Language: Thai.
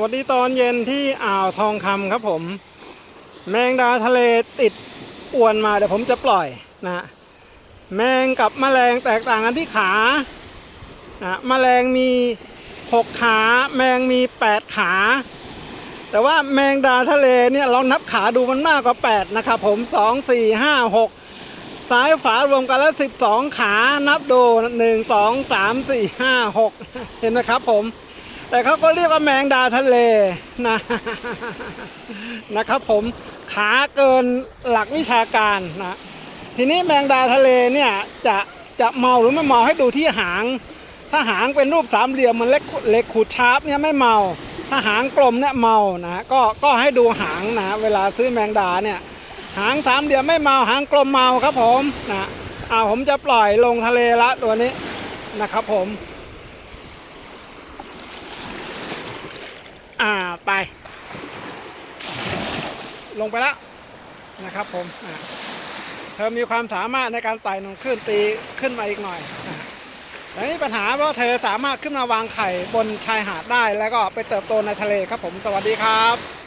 วัสดีตอนเย็นที่อ่าวทองคำครับผม แมงดาทะเลติดอวนมาเดี๋ยวผมจะปล่อยนะแมงกับแมลงแตกต่างกันที่ขานะแมลงมี 6 ขา แมงมี 8 ขา แต่ว่าแมงดาทะเลเนี่ยเรานับขาดูมันมากกว่า 8 นะครับผม 2 4 5 6 ซ้ายฝารวมกันแล้ว 12 ขานับดู 1 2 3 4 5 6 เห็นไหมครับผม แต่เขาก็เรียกว่าแมงดาทะเลนะนะครับผมขาเกินหลักวิชาการนะทีนี้แมงดาทะเลเนี่ยจะจะเมาหรือไม่เมาให้ดูที่หาง ถ้าหางเป็นรูปสามเหลี่ยมมันเล็กเล็กขูดชาร์ปเนี่ยไม่เมา ถ้าหางกลมเนี่ยเมานะก็ก็ให้ดูหางนะเวลาซื้อแมงดาเนี่ยหางสามเหลี่ยมไม่เมาหางกลมเมาครับผมนะอ่าผมจะปล่อยลงทะเลละตัวนี้นะครับผม อ่า ไป ลงไปแล้วนะครับผมเธอมีความสามารถในการไต่นงขึ้นตีขึ้นมาอีกหน่อยอ่าแต่นี่ปัญหาเพราะเธอสามารถขึ้นมาวางไข่บนชายหาดได้ แล้วก็ไปเติบโตในทะเลครับผม สวัสดีครับ